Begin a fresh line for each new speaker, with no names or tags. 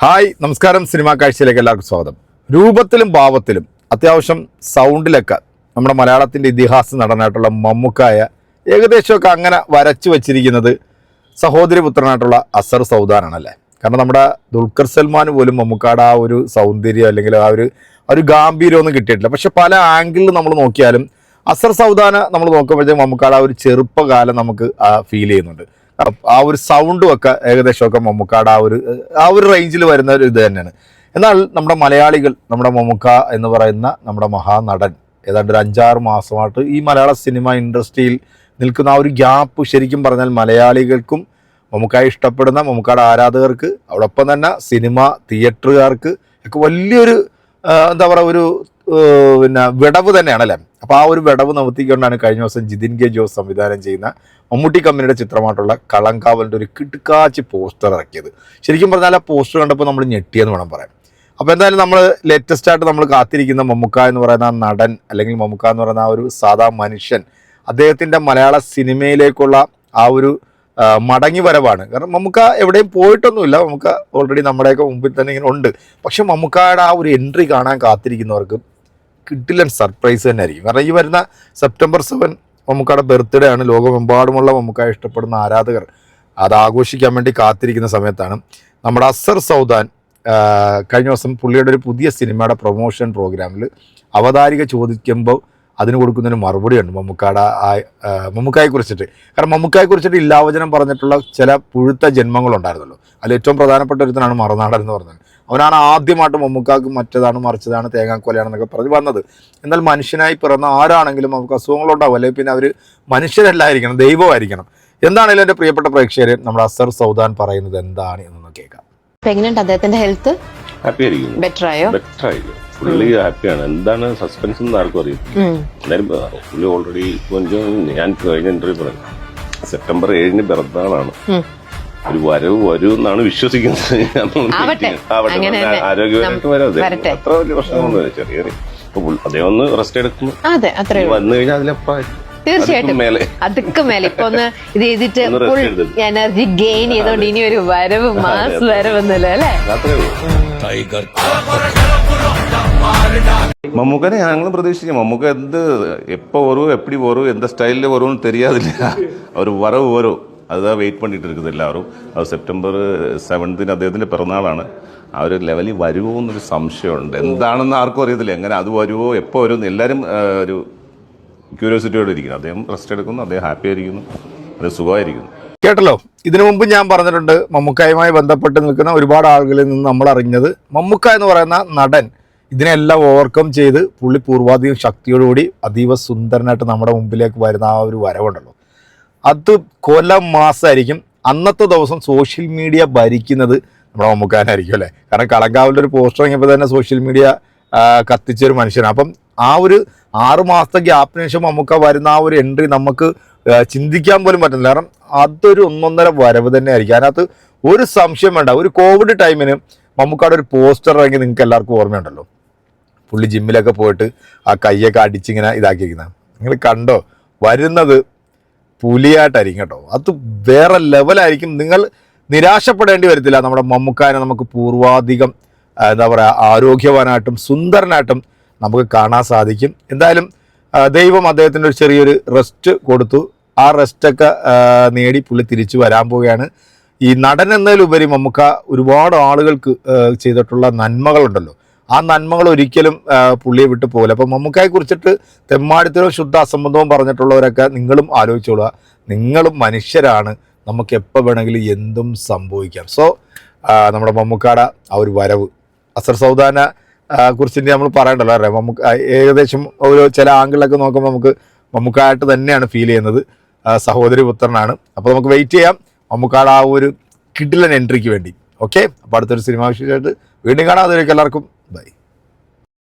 Hi നമസ്കാരം. Cinema കാഴ്ചയിലേക്ക് എല്ലാവർക്കും സ്വാഗതം. രൂപത്തിലും ഭാവത്തിലും അത്യാവശ്യം സൗണ്ടിലൊക്കെ നമ്മുടെ മലയാളത്തിന്റെ ഇതിഹാസ നടനായിട്ടുള്ള മമ്മൂക്കായ ഏകദേശമൊക്കെ അങ്ങനെ വരച്ചു വച്ചിരിക്കുന്നത് സഹോദരി പുത്രനായിട്ടുള്ള അസർ സൗദാനാണല്ലേ? കാരണം നമ്മുടെ ദുൽഖർ സൽമാൻ പോലും മമ്മൂക്കാടെ ആ ഒരു സൗന്ദര്യം അല്ലെങ്കിൽ ആ ഒരു ഒരു ഗാംഭീര്യമൊന്നും കിട്ടിയിട്ടില്ല. പക്ഷെ പല ആംഗിളിൽ നമ്മൾ നോക്കിയാലും അസർ സൗദാന നമ്മൾ നോക്കുമ്പോഴത്തേക്കും മമ്മൂക്കാടെ ആ ഒരു ചെറുപ്പകാലം നമുക്ക് ഫീൽ ചെയ്യുന്നുണ്ട്. ആ ഒരു സൗണ്ടും ഒക്കെ ഏകദേശമൊക്കെ മമ്മൂക്കാട് ആ ഒരു ആ ഒരു റേഞ്ചിൽ വരുന്ന ഒരു ഇത് തന്നെയാണ്. എന്നാൽ നമ്മുടെ മലയാളികൾ നമ്മുടെ മമ്മൂക്ക എന്ന് പറയുന്ന നമ്മുടെ മഹാനടൻ ഏതാണ്ട് ഒരു അഞ്ചാറ് മാസമായിട്ട് ഈ മലയാള സിനിമ ഇൻഡസ്ട്രിയിൽ നിൽക്കുന്ന ആ ഒരു ഗ്യാപ്പ് ശരിക്കും പറഞ്ഞാൽ മലയാളികൾക്കും മമ്മൂക്കായെ ഇഷ്ടപ്പെടുന്ന മമ്മൂക്കാട് ആരാധകർക്ക് അതോടൊപ്പം തന്നെ സിനിമ തിയേറ്ററുകാർക്ക് ഒക്കെ വലിയൊരു എന്താ പറയുക ഒരു പിന്നെ വിടവ് തന്നെയാണല്ലേ? അപ്പോൾ ആ ഒരു വിടവ് നിവർത്തിക്കൊണ്ടാണ് കഴിഞ്ഞ ദിവസം ജിതിൻ കെ ജോസ് സംവിധാനം ചെയ്യുന്ന മമ്മൂട്ടി കമ്പനിയുടെ ചിത്രമായിട്ടുള്ള കളങ്കാവലിന്റെ ഒരു കിടുക്കാച്ചി പോസ്റ്റർ ഇറക്കിയത്. ശരിക്കും പറഞ്ഞാൽ ആ പോസ്റ്റർ കണ്ടപ്പോൾ നമ്മൾ ഞെട്ടിയെന്ന് വേണം പറയാം അപ്പോൾ എന്തായാലും നമ്മൾ ലേറ്റസ്റ്റ് ആയിട്ട് നമ്മൾ കാത്തിരിക്കുന്ന മമ്മുക്ക എന്ന് പറയുന്ന ആ നടൻ അല്ലെങ്കിൽ മമ്മുക്ക എന്ന് പറയുന്ന ആ ഒരു സാധാ മനുഷ്യൻ അദ്ദേഹത്തിന്റെ മലയാള സിനിമയിലേക്കുള്ള ആ ഒരു മടങ്ങി വരവാണ്. കാരണം മമ്മുക്ക എവിടെയും പോയിട്ടൊന്നുമില്ല. മമ്മുക്ക ഓൾറെഡി നമ്മുടെയൊക്കെ മുമ്പിൽ തന്നെ ഇങ്ങനെ ഉണ്ട്. പക്ഷെ മമ്മുക്കയുടെ ആ ഒരു എൻട്രി കാണാൻ കാത്തിരിക്കുന്നവർക്ക് കിട്ടില്ലൻ സർപ്രൈസ് തന്നെ ആയിരിക്കും കാരണം ഈ വരുന്ന സെപ്റ്റംബർ സെവൻ മമ്മൂക്കയുടെ ബർത്ത്ഡേ ആണ്. ലോകമെമ്പാടുമുള്ള മമ്മൂക്കായ ഇഷ്ടപ്പെടുന്ന ആരാധകർ അത് ആഘോഷിക്കാൻ വേണ്ടി കാത്തിരിക്കുന്ന സമയത്താണ്. നമ്മുടെ അസർ സൗദാൻ കഴിഞ്ഞ ദിവസം പുള്ളിയുടെ ഒരു പുതിയ സിനിമയുടെ പ്രൊമോഷൻ പ്രോഗ്രാമിൽ അവതാരിക ചോദിക്കുമ്പോൾ അതിന് കൊടുക്കുന്നൊരു മറുപടിയുണ്ട് മമ്മൂക്കാടെ മമ്മൂക്കായെ കുറിച്ചിട്ട്. കാരണം മമ്മൂക്കായെ കുറിച്ചിട്ട് ഇല്ലാവചനം പറഞ്ഞിട്ടുള്ള ചില പുഴുത്ത ജന്മങ്ങളുണ്ടായിരുന്നല്ലോ. അതിൽ ഏറ്റവും പ്രധാനപ്പെട്ട ഒരുത്തനാണ് മറുനാടൻ എന്ന് പറഞ്ഞത് അവനാണ് ആദ്യമായിട്ട് മമ്മൂക്കാക്ക് മറ്റേതാണ് മറിച്ചതാണ് തേങ്ങാക്കൊലയാണെന്നൊക്കെ പറഞ്ഞ് വന്നത്. എന്നാൽ മനുഷ്യനായി പിറന്ന ആരാണെങ്കിലും നമുക്ക് അസുഖങ്ങളുണ്ടാവും. അല്ലെങ്കിൽ പിന്നെ അവർ മനുഷ്യരല്ലായിരിക്കണം ദൈവമായിരിക്കണം. എന്താണെങ്കിലും എന്റെ പ്രിയപ്പെട്ട പ്രേക്ഷകര് നമ്മുടെ അസർ സൗദാൻ പറയുന്നത് എന്താണ് എന്നൊന്ന് കേൾക്കാം.
എങ്ങനെയുണ്ട് അദ്ദേഹത്തിന്റെ ഹെൽത്ത്
ഹാപ്പി ആയിരിക്കും
ബെറ്റർ ആയോ?
ബെറ്റർ ആയിരിക്കും പുള്ളി ഹാപ്പിയാണ് എന്താണ് സസ്പെൻസ് എന്ന് ആർക്കും അറിയും. എന്തായാലും പുള്ളി ഓൾറെഡി ഞാൻ കഴിഞ്ഞ ഇന്റർവ്യൂ പറഞ്ഞു. സെപ്റ്റംബർ ഏഴിന് പിറന്നാളാണ്. ഒരു വരവ് വരും എന്നാണ് വിശ്വസിക്കുന്നത്. ആരോഗ്യപരമായിട്ട്
വരാതെ
അത്ര വലിയ പ്രശ്നമൊന്നും ചെറിയ അതേ ഒന്ന് റെസ്റ്റ് എടുക്കുന്നു. വന്നു കഴിഞ്ഞാൽ അതിലപ്പായി
തീർച്ചയായിട്ടും. അതൊക്കെ മേലെ. ഇപ്പൊ ഒന്ന് ഇത് ചെയ്തിട്ട് ഫുൾ എനർജി ഗെയിൻ ചെയ്തോണ്ട് ഇനി ഒരു വരവ് മാസ് വരവെന്നല്ലേ അല്ലേ?
മമ്മൂക്കനെ ഞങ്ങളും പ്രതീക്ഷിക്കും. മമ്മൂക്ക എന്ത് എപ്പോ വരും എപ്പിടി വരും എന്ത സ്റ്റൈലിൽ എന്ന് തെരിയാതില്ല. ഒരു വരവ് വരും. അതാ വെയിറ്റ് പണിയിട്ട് ഇരിക്കുന്നത് എല്ലാവരും. അത് സെപ്റ്റംബർ സെവൻത്തിന് അദ്ദേഹത്തിന്റെ പിറന്നാളാണ്. ആ ഒരു ലെവലിൽ വരുമോ എന്നൊരു സംശയമുണ്ട്. എന്താണെന്ന് ആർക്കും അറിയത്തില്ല. എങ്ങനെ അത് വരുമോ എപ്പോൾ വരും എല്ലാവരും ഒരു ക്യൂരിയോസിറ്റിയോടെ ഇരിക്കുന്നു. അദ്ദേഹം റെസ്റ്റ് എടുക്കുന്നു. അദ്ദേഹം ഹാപ്പി ആയിരിക്കുന്നു. അദ്ദേഹം സുഖമായിരിക്കുന്നു.
കേട്ടല്ലോ? ഇതിനു മുമ്പ് ഞാൻ പറഞ്ഞിട്ടുണ്ട് മമ്മൂക്കായുമായി ബന്ധപ്പെട്ട് നിൽക്കുന്ന ഒരുപാട് ആളുകളിൽ നിന്ന് നമ്മൾ അറിഞ്ഞത് മമ്മൂക്ക എന്ന് പറയുന്ന നടൻ ഇതിനെല്ലാം ഓവർകം ചെയ്ത് പുള്ളി പൂർവാധികം ശക്തിയോടുകൂടി അതീവ സുന്ദരനായിട്ട് നമ്മുടെ മുമ്പിലേക്ക് വരുന്ന ആ ഒരു വരവുണ്ടല്ലോ. അത് കൊല്ലം മാസമായിരിക്കും അന്നത്തെ ദിവസം സോഷ്യൽ മീഡിയ ഭരിക്കുന്നത് നമ്മുടെ മമ്മൂക്കാനായിരിക്കും അല്ലേ? കാരണം കളങ്കാവിന്റെ ഒരു പോസ്റ്റർ ഇറങ്ങിയപ്പോൾ തന്നെ സോഷ്യൽ മീഡിയ കത്തിച്ചൊരു മനുഷ്യനാണ്. അപ്പം ആ ഒരു ആറ് മാസത്തെ ഗ്യാപ്പിന് ശേഷം നമുക്ക് വരുന്ന ആ ഒരു എൻട്രി നമുക്ക് ചിന്തിക്കാൻ പോലും പറ്റുന്നില്ല. കാരണം അതൊരു ഒന്നൊന്നര വരവ് തന്നെ ആയിരിക്കും അതിനകത്ത് ഒരു സംശയം വേണ്ട. ഒരു കോവിഡ് ടൈമിന് മമ്മൂക്കാടെ ഒരു പോസ്റ്റർ ഇറങ്ങി നിങ്ങൾക്ക് എല്ലാവർക്കും ഓർമ്മയുണ്ടല്ലോ? പുള്ളി ജിമ്മിലൊക്കെ പോയിട്ട് ആ കൈയൊക്കെ അടിച്ചിങ്ങനെ ഇതാക്കിയിരിക്കുന്നത് നിങ്ങൾ കണ്ടോ? വരുന്നത് പുലിയായിട്ടായിരിക്കും കേട്ടോ. അത് വേറെ ലെവലായിരിക്കും നിങ്ങൾ നിരാശപ്പെടേണ്ടി വരത്തില്ല. നമ്മുടെ മമ്മുക്കാനെ നമുക്ക് പൂർവാധികം എന്താ പറയുക ആരോഗ്യവാനായിട്ടും സുന്ദരനായിട്ടും നമുക്ക് കാണാൻ സാധിക്കും. എന്തായാലും ദൈവം അദ്ദേഹത്തിന്റെ ഒരു ചെറിയൊരു റെസ്റ്റ് കൊടുത്തു. ആ റെസ്റ്റൊക്കെ നേടി പുള്ളി തിരിച്ചു വരാൻ പോവുകയാണ്. ഈ നടൻ എന്നതിലുപരി മമ്മുക്ക ഒരുപാട് ആളുകൾക്ക് ചെയ്തിട്ടുള്ള നന്മകളുണ്ടല്ലോ. ആ നന്മകൾ ഒരിക്കലും പുള്ളിയെ വിട്ടു പോകില്ല. അപ്പം മമ്മൂക്കായെ കുറിച്ചിട്ട് തെമ്മാടിത്തരവും ശുദ്ധ അസംബന്ധവും പറഞ്ഞിട്ടുള്ളവരൊക്കെ നിങ്ങളും ആലോചിച്ചോളുക. നിങ്ങളും മനുഷ്യരാണ്. നമുക്ക് എപ്പോൾ വേണമെങ്കിലും എന്തും സംഭവിക്കാം. സോ നമ്മുടെ മമ്മൂക്കാടെ ആ ഒരു വരവ്. അസർ സൗദാന കുറിച്ചിട്ട് നമ്മൾ പറയണ്ടല്ലോ അല്ലേ? മമ്മൂക്ക ഏകദേശം ഒരു ചില ആംഗിളിലൊക്കെ നോക്കുമ്പോൾ നമുക്ക് മമ്മൂക്കായിട്ട് തന്നെയാണ് ഫീൽ ചെയ്യുന്നത്. സഹോദരി പുത്രനാണ്. അപ്പോൾ നമുക്ക് വെയിറ്റ് ചെയ്യാം. മമ്മൂക്കാട് ആ ഒരു കിഡിലൻ എൻട്രിക്ക് വേണ്ടി. ഓക്കെ അപ്പോൾ അടുത്തൊരു സിനിമ വിശേഷമായിട്ട് വീണ്ടും കാണാം. എല്ലാവർക്കും Bye.